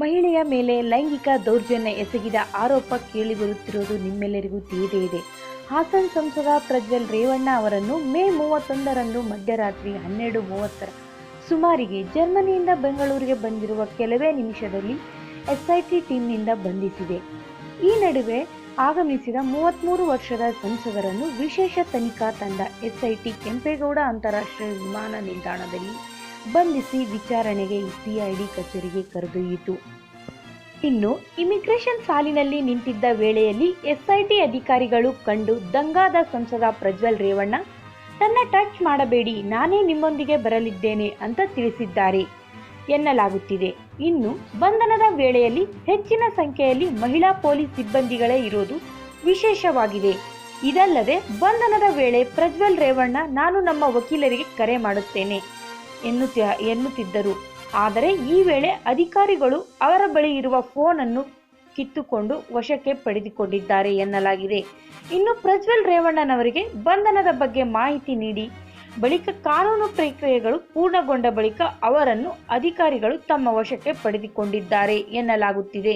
ಮಹಿಳೆಯ ಮೇಲೆ ಲೈಂಗಿಕ ದೌರ್ಜನ್ಯ ಎಸಗಿದ ಆರೋಪ ಕೇಳಿಬರುತ್ತಿರುವುದು ನಿಮ್ಮೆಲ್ಲರಿಗೂ ತಿಳಿದೇ ಇದೆ. ಹಾಸನ್ ಸಂಸದ ಪ್ರಜ್ವಲ್ ರೇವಣ್ಣ ಅವರನ್ನು ಮೇ ಮೂವತ್ತೊಂದರಂದು ಮಧ್ಯರಾತ್ರಿ ಹನ್ನೆರಡು ಮೂವತ್ತರ ಸುಮಾರಿಗೆ ಜರ್ಮನಿಯಿಂದ ಬೆಂಗಳೂರಿಗೆ ಬಂದಿರುವ ಕೆಲವೇ ನಿಮಿಷದಲ್ಲಿ ಎಸ್ಐಟಿ ಟೀಮ್ನಿಂದ ಬಂಧಿಸಿದೆ. ಈ ನಡುವೆ ಆಗಮಿಸಿದ ಮೂವತ್ತ್ಮೂರು ವರ್ಷದ ಸಂಸದರನ್ನು ವಿಶೇಷ ತನಿಖಾ ತಂಡ ಎಸ್ಐಟಿ ಕೆಂಪೇಗೌಡ ಅಂತಾರಾಷ್ಟ್ರೀಯ ವಿಮಾನ ನಿಲ್ದಾಣದಲ್ಲಿ ಬಂಧಿಸಿ ವಿಚಾರಣೆಗೆ ಸಿಐಡಿ ಕಚೇರಿಗೆ ಕರೆದೊಯ್ಯಿತು. ಇನ್ನು ಇಮಿಗ್ರೇಷನ್ ಸಾಲಿನಲ್ಲಿ ನಿಂತಿದ್ದ ವೇಳೆಯಲ್ಲಿ ಎಸ್ಐಟಿ ಅಧಿಕಾರಿಗಳು ಕಂಡು ದಂಗಾದ ಸಂಸದ ಪ್ರಜ್ವಲ್ ರೇವಣ್ಣ ನನ್ನ ಟಚ್ ಮಾಡಬೇಡಿ, ನಾನೇ ನಿಮ್ಮೊಂದಿಗೆ ಬರಲಿದ್ದೇನೆ ಅಂತ ತಿಳಿಸಿದ್ದಾರೆ ಎನ್ನಲಾಗುತ್ತಿದೆ. ಇನ್ನು ಬಂಧನದ ವೇಳೆಯಲ್ಲಿ ಹೆಚ್ಚಿನ ಸಂಖ್ಯೆಯಲ್ಲಿ ಮಹಿಳಾ ಪೊಲೀಸ್ ಸಿಬ್ಬಂದಿಗಳೇ ಇರೋದು ವಿಶೇಷವಾಗಿದೆ. ಇದಲ್ಲದೆ ಬಂಧನದ ವೇಳೆ ಪ್ರಜ್ವಲ್ ರೇವಣ್ಣ, ನಾನು ನಮ್ಮ ವಕೀಲರಿಗೆ ಕರೆ ಮಾಡುತ್ತೇನೆ. ಎನ್ನುತ್ತಿ ಎನ್ನುತ್ತಿದ್ದರು. ಆದರೆ ಈ ವೇಳೆ ಅಧಿಕಾರಿಗಳು ಅವರ ಬಳಿ ಇರುವ ಫೋನ್ ಅನ್ನು ಕಿತ್ತುಕೊಂಡು ವಶಕ್ಕೆ ಪಡೆದುಕೊಂಡಿದ್ದಾರೆ ಎನ್ನಲಾಗಿದೆ. ಇನ್ನು ಪ್ರಜ್ವಲ್ ರೇವಣ್ಣನವರಿಗೆ ಬಂಧನದ ಬಗ್ಗೆ ಮಾಹಿತಿ ನೀಡಿ, ಬಳಿಕ ಕಾನೂನು ಪ್ರಕ್ರಿಯೆಗಳು ಪೂರ್ಣಗೊಂಡ ಬಳಿಕ ಅವರನ್ನು ಅಧಿಕಾರಿಗಳು ತಮ್ಮ ವಶಕ್ಕೆ ಪಡೆದುಕೊಂಡಿದ್ದಾರೆ ಎನ್ನಲಾಗುತ್ತಿದೆ.